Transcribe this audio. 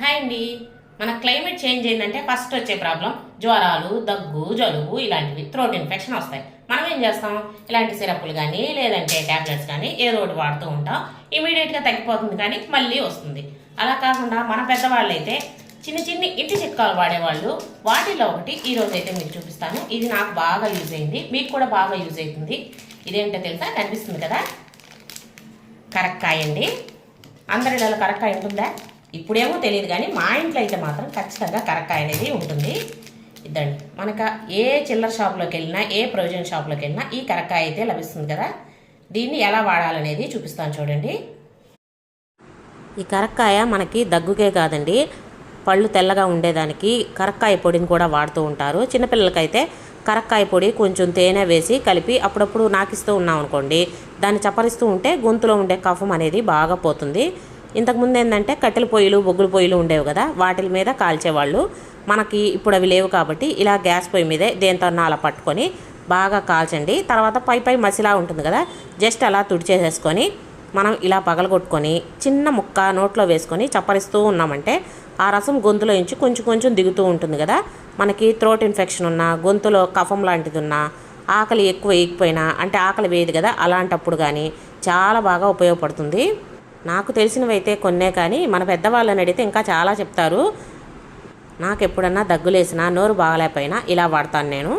Hi అండి మన climate change ఏంటంటే ఫస్ట్ వచ్చే ప్రాబ్లం జ్వరాలు దగ్గు జలుబు ఇలాంటివి థ్రోట్ ఇన్ఫెక్షన్ వస్తాయి. మనం ఏం చేస్తాం? ఇలాంటి సిరప్లు కానీ లేదంటే ట్యాబ్లెట్స్ కానీ ఏదో ఒకటి వాడుతూ ఉంటాం. ఇమీడియట్గా తగ్గిపోతుంది కానీ మళ్ళీ వస్తుంది. అలా కాకుండా మన పెద్దవాళ్ళు అయితే చిన్న చిన్న ఇంటి చిట్కాలు వాడేవాళ్ళు. వాటిలో ఒకటి ఈ అయితే మీకు చూపిస్తాను. ఇది నాకు బాగా యూజ్ అయింది. మీకు కూడా బాగా యూజ్ అవుతుంది. ఇదేంటో తెలుసా? కనిపిస్తుంది కదా? కరక్కాయ అండి. అందరి కరక్కాయ ఉంటుందా? ఇప్పుడేమో తెలియదు కానీ మా ఇంట్లో అయితే మాత్రం ఖచ్చితంగా కరక్కాయ అనేది ఉంటుంది. ఇద్దండి. మనక ఏ చిల్లర షాప్లోకి వెళ్ళినా ఏ ప్రొవిజన్ షాప్లోకి వెళ్ళినా ఈ కరక్కాయ అయితే లభిస్తుంది కదా. దీన్ని ఎలా వాడాలనేది చూపిస్తాను చూడండి. ఈ కరక్కాయ మనకి దగ్గుకే కాదండి. పళ్ళు తెల్లగా ఉండేదానికి కరక్కాయ పొడిని కూడా వాడుతూ ఉంటారు. చిన్నపిల్లలకైతే కరక్కాయ పొడి కొంచెం తేనె వేసి కలిపి అప్పుడప్పుడు నాకిస్తూ ఉన్నాం అనుకోండి దాన్ని చప్పరిస్తూ ఉంటే గొంతులో ఉండే కఫం అనేది బాగా పోతుంది. ఇంతకుముందు ఏంటంటే కట్టెల పొయ్యిలు బొగ్గుల పొయ్యిలు ఉండేవి కదా వాటి మీద కాల్చేవాళ్ళు. మనకి ఇప్పుడు అవి లేవు కాబట్టి ఇలా గ్యాస్ పొయ్యి మీదే దేంతో అలా పట్టుకొని బాగా కాల్చండి. తర్వాత పై పై మసిలా ఉంటుంది కదా జస్ట్ అలా తుడిచేసేసుకొని మనం ఇలా పగలగొట్టుకొని చిన్న ముక్క నోట్లో వేసుకొని చప్పరిస్తూ ఉన్నామంటే ఆ రసం గొంతులో నుంచి కొంచెం కొంచెం దిగుతూ ఉంటుంది కదా. మనకి థ్రోట్ ఇన్ఫెక్షన్ ఉన్నా గొంతులో కఫం లాంటిది ఉన్నా ఆకలి ఎక్కువ వేయకపోయినా అంటే ఆకలి వేయదు కదా అలాంటప్పుడు కానీ చాలా బాగా ఉపయోగపడుతుంది. నాకు తెలిసినవి అయితే కొన్నే కానీ మన పెద్దవాళ్ళని అడిగితే ఇంకా చాలా చెప్తారు. నాకు ఎప్పుడన్నా దగ్గులేసినా నోరు బాగలేకపోయినా ఇలా వాడతాను నేను.